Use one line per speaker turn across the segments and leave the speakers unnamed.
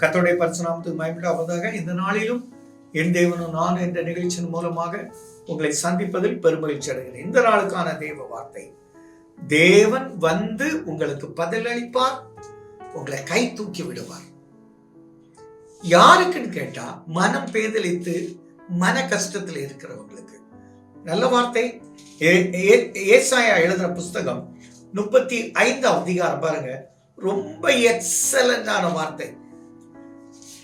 கத்தோடைய பரிசுநாமத்துக்கு மயமிடாவதாக இந்த நாளிலும் என் தேவனும் நான் என்ற நிகழ்ச்சியின் மூலமாக உங்களை சந்திப்பதில் பெருமகிழ்ச்சி அடைகிறேன். இந்த நாளுக்கான தேவ வார்த்தை தேவன் வந்து உங்களுக்கு பதிலளிப்பார் உங்களை கை தூக்கி விடுவார். யாருக்குன்னு கேட்டா மனம் பேதலித்து மன கஷ்டத்தில் இருக்கிறவங்களுக்கு. நல்ல வார்த்தை ஏ- ஏ- ஏசாயா எழுதுற புஸ்தகம் முப்பத்தி ஐந்தாம் அதிகாரம் பாருங்க. ரொம்ப எக்ஸலண்டான வார்த்தை.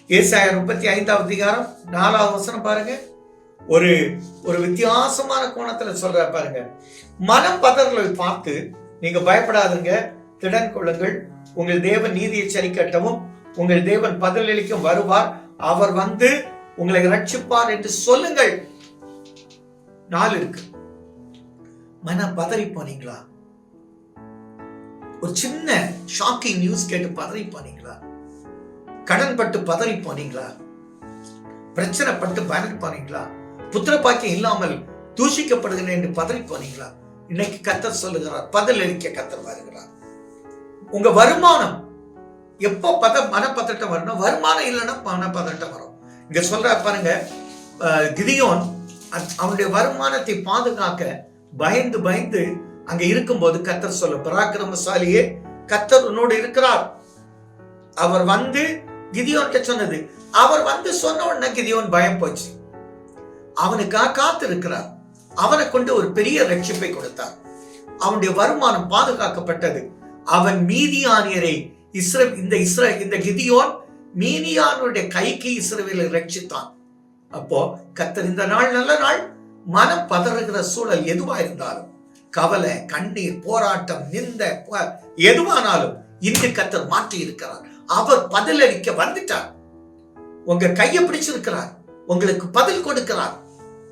ஏசாய முப்பத்தி ஐந்தாவது அதிகாரம் நாலாவது வசனம் பாருங்க. ஒரு ஒரு வித்தியாசமான கோணத்துல சொல்ற பாருங்க. மனம் பதறலை பார்த்து நீங்க பயப்படாதுங்க. திடன் கொள்ளுங்கள். உங்கள் தேவன் நீதியை சரிக்கட்டவும் உங்கள் தேவன் பதிலளிக்கும் வருவார். அவர் வந்து உங்களை ரட்சிப்பார் என்று சொல்லுங்கள். நாள் இருக்கு. மன பதறி போனீங்களா? ஒரு சின்ன ஷாக்கிங் நியூஸ் கேட்டு பதறி போனீங்களா? கடன் பட்டு பதறி போனீங்களா பிரச்சனை பட்டு பதறி போனீங்களா புத்திர பாக்கியம் இல்லாமல் தூஷிக்கப்படுகிறேன் என்று பதறி போனீங்களா இன்னைக்கு கத்தர் சொல்லுகிறார் பதில் அளிக்க கத்தர் வருகிறார். உங்க வருமானம் எப்போ பத மனப்பதட்டம் வரணும் வருமானம் இல்லைன்னா மனப்பதட்டம் வரும். இங்க சொல்ற பாருங்க கிரியோன் அ- அவனுடைய வருமானத்தை பாதுகாக்க பயந்து பயந்து அங்க இருக்கும்போது கத்தர் சொல்ல பராக்கிரமசாலியே கத்தர் உன்னோடு இருக்கிறார். அவர் வந்து கிதியோன்கிட்ட சொன்னது அவர் வந்து சொன்ன உடனே கிதியோன் பயம் போச்சு. அவனுக்காக காத்து இருக்கிறார் அவனை கொண்டு ஒரு பெரிய ரட்சிப்பை கொடுத்தார். அவனுடைய வருமானம் பாதுகாக்கப்பட்டது. அவன் மீதியானியரை இஸ்ர இந்த இஸ்ர இந்த கிதியோன் மீதியானுடைய கைக்கு இஸ்ரவேலை ரட்சித்தான். அப்போ கத்தர் இந்த நாள் நல்ல நாள். மனம் பதறுகிற சூழல் எதுவா இருந்தாலும் கவலை கண்ணீர் போராட்டம் நிந்த எதுவானாலும் இன்று கத்தர் மாற்றி இருக்கிறார் அவர் பதிலளிக்க வந்துட்டார். உங்க கையை பிடிச்சிருக்கிறார். உங்களுக்கு பதில் கொடுக்கிறார்.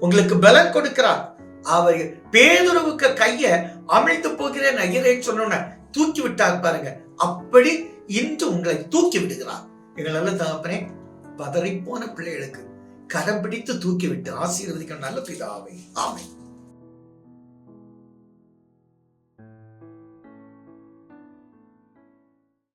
உங்களுக்கு பலன் கொடுக்கிறார். அவர் பேதுருவுக்கு கைய அமிழ்த்து போகிறேன் ஐயரே சொன்ன தூக்கி விட்டார் பாருங்க. அப்படி இன்று உங்களை தூக்கி விடுகிறார். எங்கள் தகப்பனே பதறி போன பிள்ளைகளுக்கு கரம் பிடித்து தூக்கி விட்டு ஆசீர்வதிக்க நல்ல பிதாவை. ஆமை